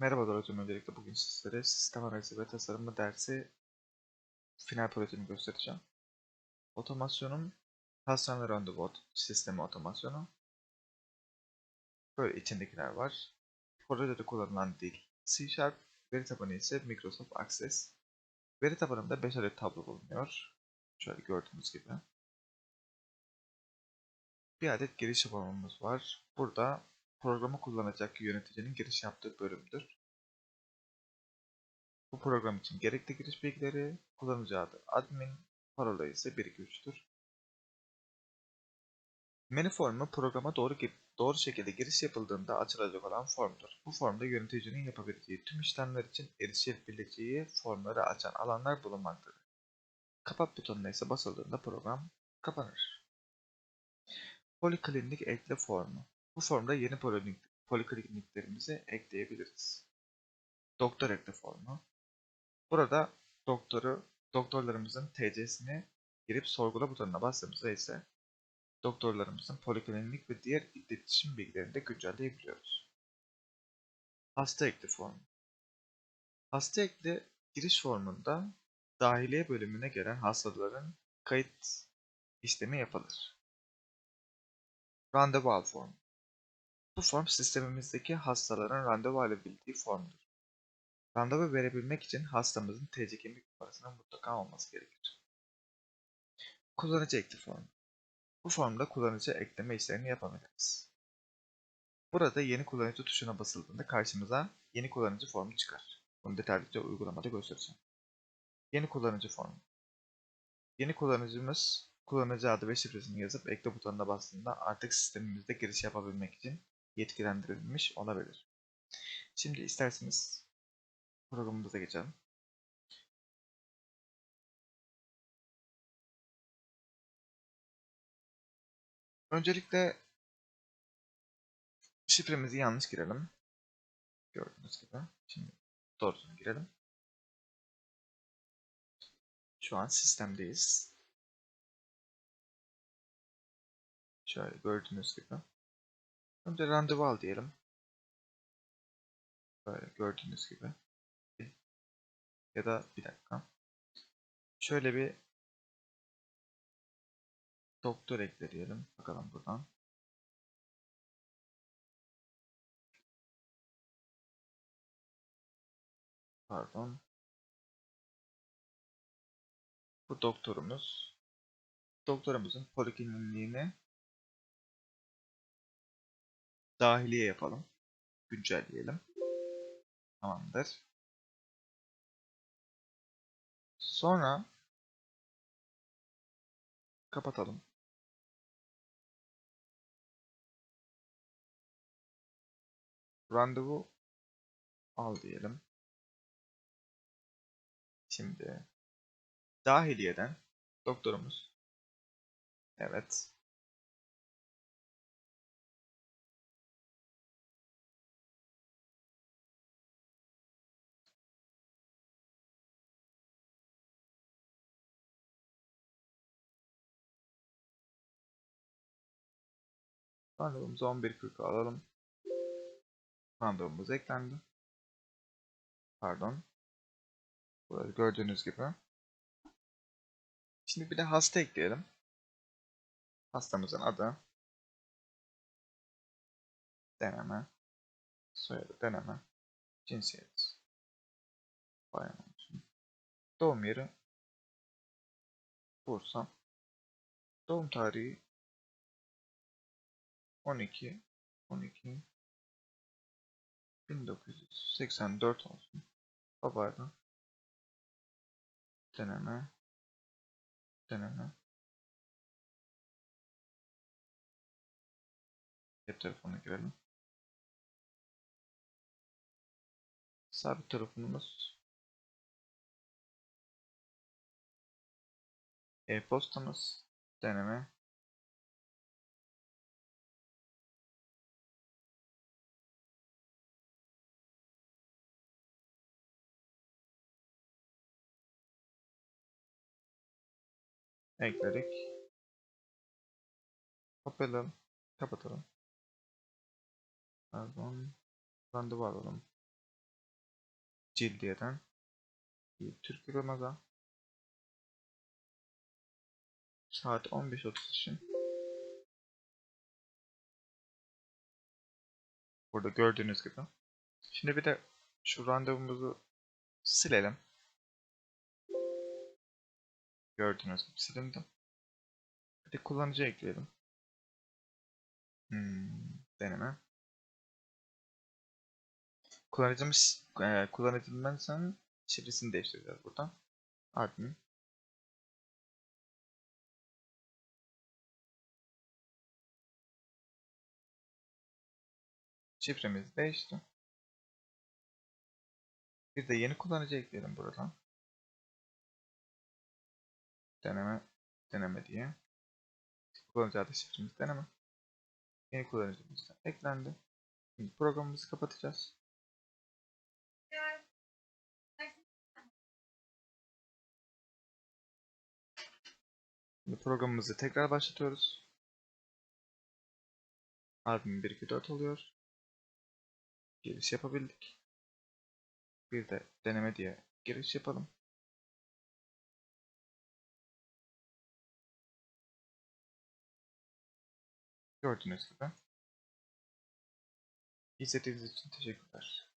Merhabalar hocam öncelikle bugün sizlere sistem analizi ve tasarımı dersi final projesini göstereceğim. Otomasyonun hastane randevu ot- sistemi otomasyonu. Böyle içindekiler var. Projede kullanılan dil C Sharp, veri tabanı ise Microsoft Access. Veri tabanında 5 adet tablo bulunuyor. Şöyle gördüğünüz gibi. Bir adet giriş formumuz var. Burada programı kullanacak yöneticinin giriş yaptığı bölümdür. Bu program için gerekli giriş bilgileri, kullanıcı adı admin, parola ise 123'tür. Menü formu programa doğru doğru şekilde giriş yapıldığında açılacak olan formdur. Bu formda yöneticinin yapabileceği tüm işlemler için erişebileceği formları açan alanlar bulunmaktadır. Kapat butonuna ise basıldığında program kapanır. Poliklinik ekle formu. Bu formda yeni poliklinik, polikliniklerimizi ekleyebiliriz. Doktor ekle formu. Burada doktoru, doktorlarımızın TC'sini girip sorgula butonuna bastığımızda ise doktorlarımızın poliklinik ve diğer iletişim bilgilerini de güncelleyebiliyoruz. Hasta ekli formu. Hasta ekli giriş formunda dahiliye bölümüne gelen hastaların kayıt işlemi yapılır. Randevu al formu. Bu form sistemimizdeki hastaların randevu alabildiği formdur. Randevu verebilmek için hastamızın TC kimlik numarasının mutlaka olması gerekir. Kullanıcı ekli formu. Bu formda kullanıcı ekleme işlerini yapabiliriz. Burada yeni kullanıcı tuşuna basıldığında karşımıza yeni kullanıcı formu çıkar. Bunu detaylıca uygulamada göstereceğim. Yeni kullanıcı formu. Yeni kullanıcımız kullanıcı adı ve şifresini yazıp ekle butonuna bastığında artık sistemimizde giriş yapabilmek için yetkilendirilmiş olabilir. Şimdi isterseniz programımıza geçelim. Öncelikle şifremizi yanlış girelim. Gördüğünüz gibi. Şimdi doğrusunu girelim. Şu an sistemdeyiz. Şöyle gördüğünüz gibi. Önce randevu al diyelim. Böyle gördüğünüz gibi. Ya da bir dakika. Şöyle bir doktor ekleyelim. Bakalım buradan. Pardon. Bu doktorumuz. Doktorumuzun polikliniğini dahiliye yapalım. Güncelleyelim. Tamamdır. Sonra kapatalım. Randevu al diyelim. Şimdi dahiliyeden doktorumuz. Evet. Randevumuzu 11.40 alalım. Randevumuz eklendi. Pardon. Burada gördüğünüz gibi. Şimdi bir de hasta ekleyelim. Hastamızın adı. Deneme. Soyadı deneme. Cinsiyet. Bayan olsun. Doğum yeri. Bursa. Doğum tarihi 12 12 1984 olsun. Babayla. Deneme. Deneme. Cep telefonu girelim. Sabit telefonumuz. E-postamız. Deneme ekledik. Kapatalım. Kapatalım. Pardon. Randevu alalım. Cildiye'den Türk Ramazan saat 15.30 için burada gördüğünüz gibi. Şimdi bir de şu randevumuzu silelim. Gördüğünüz gibi silindi. Bir de kullanıcı ekleyelim. Hmm, deneme. Kullanıcımız e, kullanıcımızın şifresini değiştireceğiz buradan. Admin. Şifremiz değişti. Bir de yeni kullanıcı ekleyelim buradan. Deneme, deneme diye. Kullanıcı adı şifremiz deneme. Yeni kullanıcımız da eklendi. Şimdi programımızı kapatacağız. Şimdi programımızı tekrar başlatıyoruz. Admin 1 2 4 oluyor. Giriş yapabildik. Bir de deneme diye giriş yapalım. Gördüğünüz gibi. İzlediğiniz için teşekkürler.